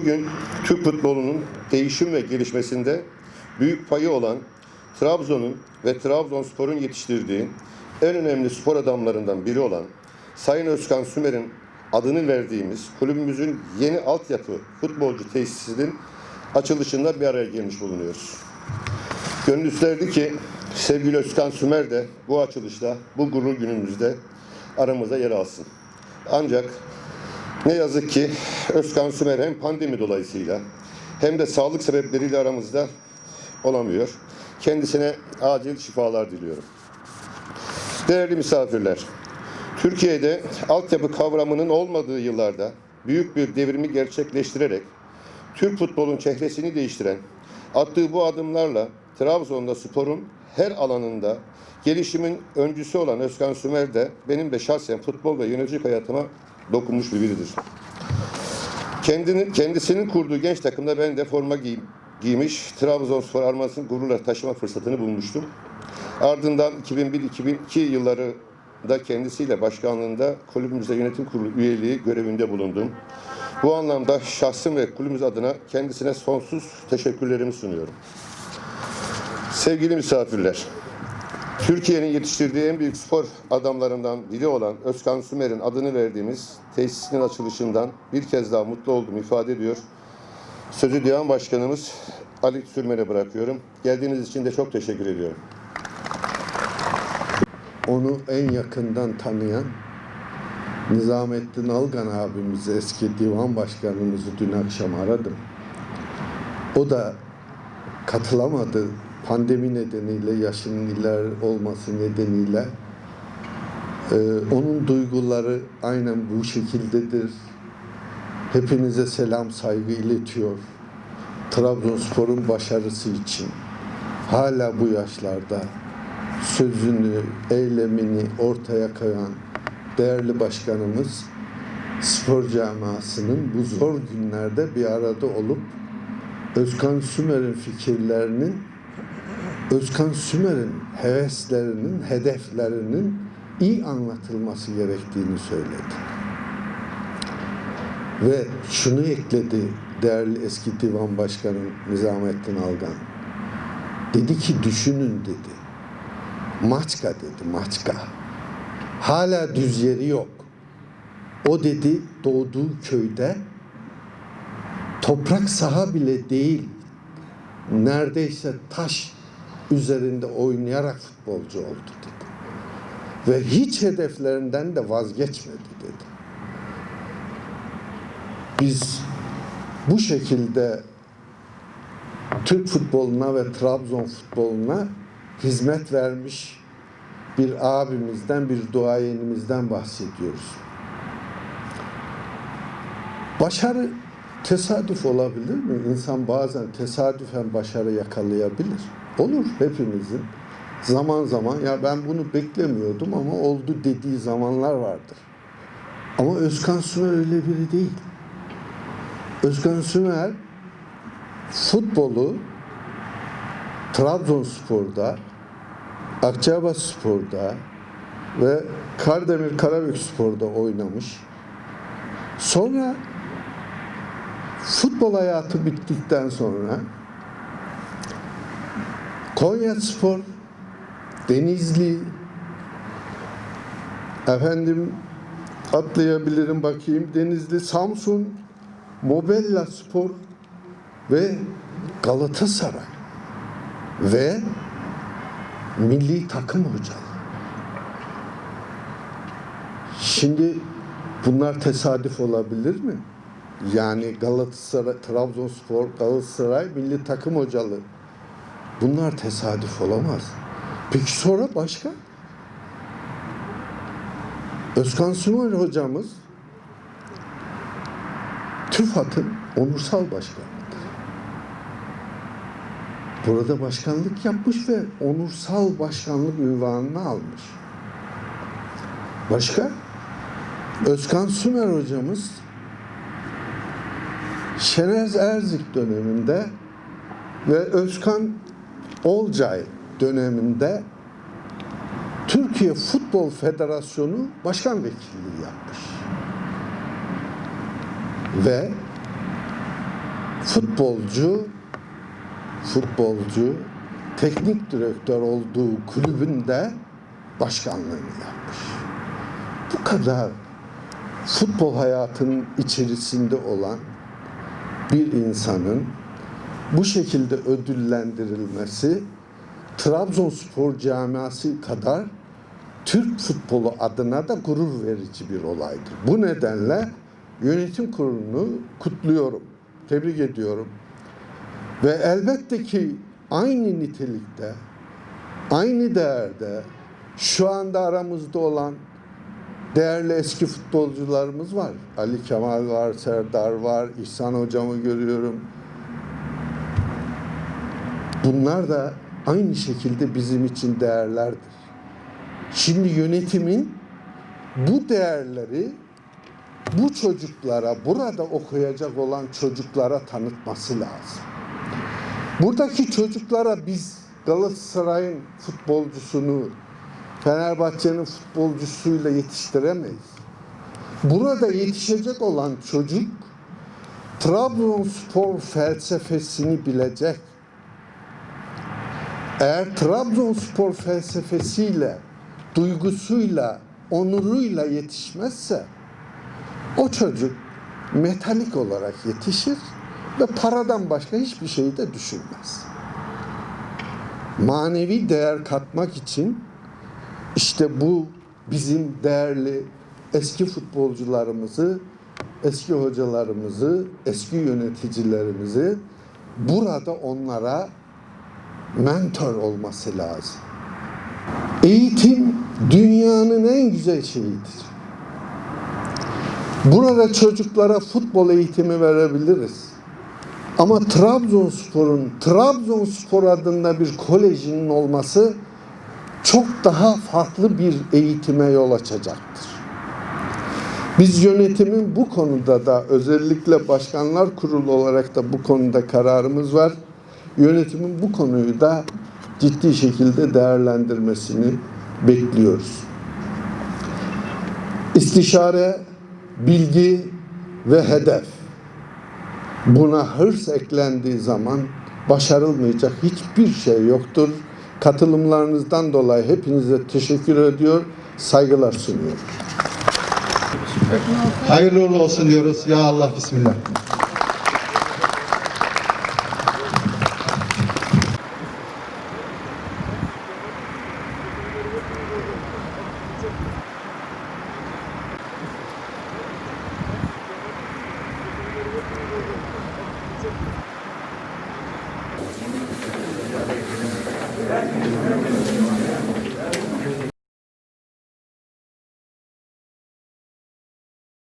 Bugün Türk futbolunun değişim ve gelişmesinde büyük payı olan Trabzon'un ve Trabzonspor'un yetiştirdiği en önemli spor adamlarından biri olan Sayın Özkan Sümer'in adını verdiğimiz kulübümüzün yeni altyapı futbolcu tesisinin açılışında bir araya gelmiş bulunuyoruz. Gönül ki sevgili Özkan Sümer de bu açılışta, bu gurur günümüzde aramıza yer alsın. Ancak ne yazık ki Özkan Sümer hem pandemi dolayısıyla hem de sağlık sebepleriyle aramızda olamıyor. Kendisine acil şifalar diliyorum. Değerli misafirler, Türkiye'de altyapı kavramının olmadığı yıllarda büyük bir devrimi gerçekleştirerek Türk futbolun çehresini değiştiren, attığı bu adımlarla Trabzon'da sporun her alanında gelişimin öncüsü olan Özkan Sümer de benim de şahsen futbol ve yöneticilik hayatıma dokunmuş bir biridir. Kendini, kendisinin kurduğu genç takımda ben de forma giy, giymiş, Trabzonspor armasını gururla taşıma fırsatını bulmuştum. Ardından 2001-2002 yılları da kendisiyle başkanlığında kulübümüzde yönetim kurulu üyeliği görevinde bulundum. Bu anlamda şahsım ve kulübümüz adına kendisine sonsuz teşekkürlerimi sunuyorum. Sevgili misafirler, Türkiye'nin yetiştirdiği en büyük spor adamlarından biri olan Özkan Sümer'in adını verdiğimiz tesisinin açılışından bir kez daha mutlu olduğumu ifade ediyor. Sözü Divan Başkanımız Ali Sürmer'e bırakıyorum. Geldiğiniz için de çok teşekkür ediyorum. onu en yakından tanıyan Nizamettin Algan abimizi, eski divan başkanımızı dün akşam aradım. O da katılamadı. Pandemi nedeniyle, yaşının iler olması nedeniyle. Ee, onun duyguları aynen bu şekildedir. Hepinize selam, saygı iletiyor. Trabzonspor'un başarısı için hala bu yaşlarda sözünü, eylemini ortaya koyan değerli başkanımız spor camiasının bu zor günlerde bir arada olup Özkan Sümer'in fikirlerinin Özkan Sümer'in heveslerinin, hedeflerinin iyi anlatılması gerektiğini söyledi. Ve şunu ekledi değerli eski divan başkanı Nizamettin Algan. Dedi ki düşünün dedi. Maçka dedi, Maçka. Hala düz yeri yok. O dedi doğduğu köyde toprak saha bile değil, neredeyse taş üzerinde oynayarak futbolcu oldu dedi. Ve hiç hedeflerinden de vazgeçmedi dedi. Biz bu şekilde Türk futboluna ve Trabzon futboluna hizmet vermiş bir abimizden, bir duayenimizden bahsediyoruz. Başarı tesadüf olabilir mi? İnsan bazen tesadüfen başarı yakalayabilir. Olur hepimizin. Zaman zaman ya ben bunu beklemiyordum ama oldu dediği zamanlar vardır. Ama Özkan Sümer öyle biri değil. Özkan Sümer futbolu Trabzonspor'da, Akçabat Spor'da ve Kardemir Karabük Spor'da oynamış. Sonra futbol hayatı bittikten sonra Konya Spor, Denizli, efendim atlayabilirim bakayım Denizli, Samsun, Mobella Spor ve Galatasaray ve milli takım hocalı. Şimdi bunlar tesadüf olabilir mi? Yani Galatasaray, Trabzonspor, Galatasaray milli takım hocalı. Bunlar tesadüf olamaz. Peki sonra başka? Özkan Sümer hocamız TÜFAD'ın onursal başkanıdır. Burada başkanlık yapmış ve onursal başkanlık ünvanını almış. Başka? Özkan Sümer hocamız Şener Erzik döneminde ve Özkan Olcay döneminde Türkiye Futbol Federasyonu Başkan Vekilliği yapmış. ve futbolcu futbolcu teknik direktör olduğu kulübünde başkanlığını yapmış. Bu kadar futbol hayatının içerisinde olan bir insanın bu şekilde ödüllendirilmesi Trabzonspor camiası kadar Türk futbolu adına da gurur verici bir olaydır. Bu nedenle yönetim kurulunu kutluyorum, tebrik ediyorum. Ve elbette ki aynı nitelikte, aynı değerde şu anda aramızda olan değerli eski futbolcularımız var. Ali Kemal var, Serdar var, İhsan hocamı görüyorum. Bunlar da aynı şekilde bizim için değerlerdir. Şimdi yönetimin bu değerleri bu çocuklara, burada okuyacak olan çocuklara tanıtması lazım. Buradaki çocuklara biz Galatasaray'ın futbolcusunu, Fenerbahçe'nin futbolcusuyla yetiştiremeyiz. Burada yetişecek olan çocuk Trabzonspor felsefesini bilecek. Eğer Trabzonspor felsefesiyle, duygusuyla, onuruyla yetişmezse o çocuk metalik olarak yetişir ve paradan başka hiçbir şeyi de düşünmez. Manevi değer katmak için işte bu bizim değerli eski futbolcularımızı, eski hocalarımızı, eski yöneticilerimizi burada onlara mentor olması lazım. Eğitim dünyanın en güzel şeyidir. Burada çocuklara futbol eğitimi verebiliriz. Ama Trabzonspor'un Trabzonspor adında bir kolejinin olması çok daha farklı bir eğitime yol açacaktır. Biz yönetimin bu konuda da özellikle başkanlar kurulu olarak da bu konuda kararımız var. Yönetimin bu konuyu da ciddi şekilde değerlendirmesini bekliyoruz. İstişare, bilgi ve hedef. Buna hırs eklendiği zaman başarılmayacak hiçbir şey yoktur. Katılımlarınızdan dolayı hepinize teşekkür ediyor, saygılar sunuyorum. Hayırlı uğurlu olsun diyoruz. Ya Allah Bismillah.